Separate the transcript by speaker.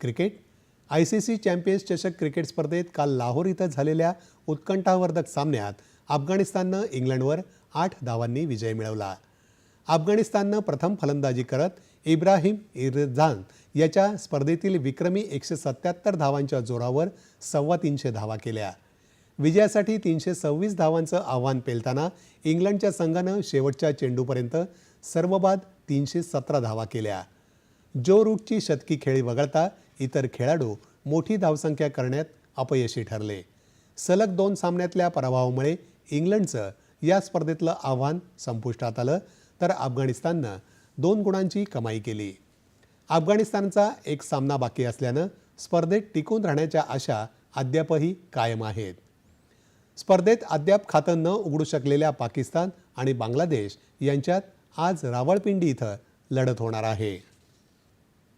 Speaker 1: Cricket. I C C champions चषक cricket स्पर्धेत काल लाहोर इथं झालेल्या उत्कंठावर्धक सामन्यात अफगाणिस्ताननं इंग्लंडवर आठ धावांनी विजय मिळवला. अफगाणिस्ताननं प्रथम फलंदाजी करत इब्राहिम इरझान याच्या स्पर्धेतील विक्रमी एकशे सत्याहत्तर धावांच्या जोरावर सव्वा तीनशे धावा केल्या. विजयासाठी तीनशे सव्वीस धावांचं आव्हान पेलताना इंग्लंडच्या संघानं शेवटच्या चेंडूपर्यंत सर्वबाद तीनशे सतरा धावा केल्या. जो रूटची शतकी खेळी वगळता इतर खेळाडू मोठी धावसंख्या करण्यात अपयशी ठरले. सलग दोन सामन्यातल्या पराभवामुळे इंग्लंडचं या स्पर्धेतलं आव्हान संपुष्टात आलं तर अफगाणिस्ताननं दोन गुणांची कमाई केली. अफगाणिस्तानचा एक सामना बाकी असल्यानं स्पर्धेत टिकून राहण्याच्या आशा अद्यापही कायम आहेत. स्पर्धेत अद्याप खातं न उघडू शकलेल्या पाकिस्तान आणि बांगलादेश यांच्यात आज रावळपिंडी इथं लढत होणार आहे.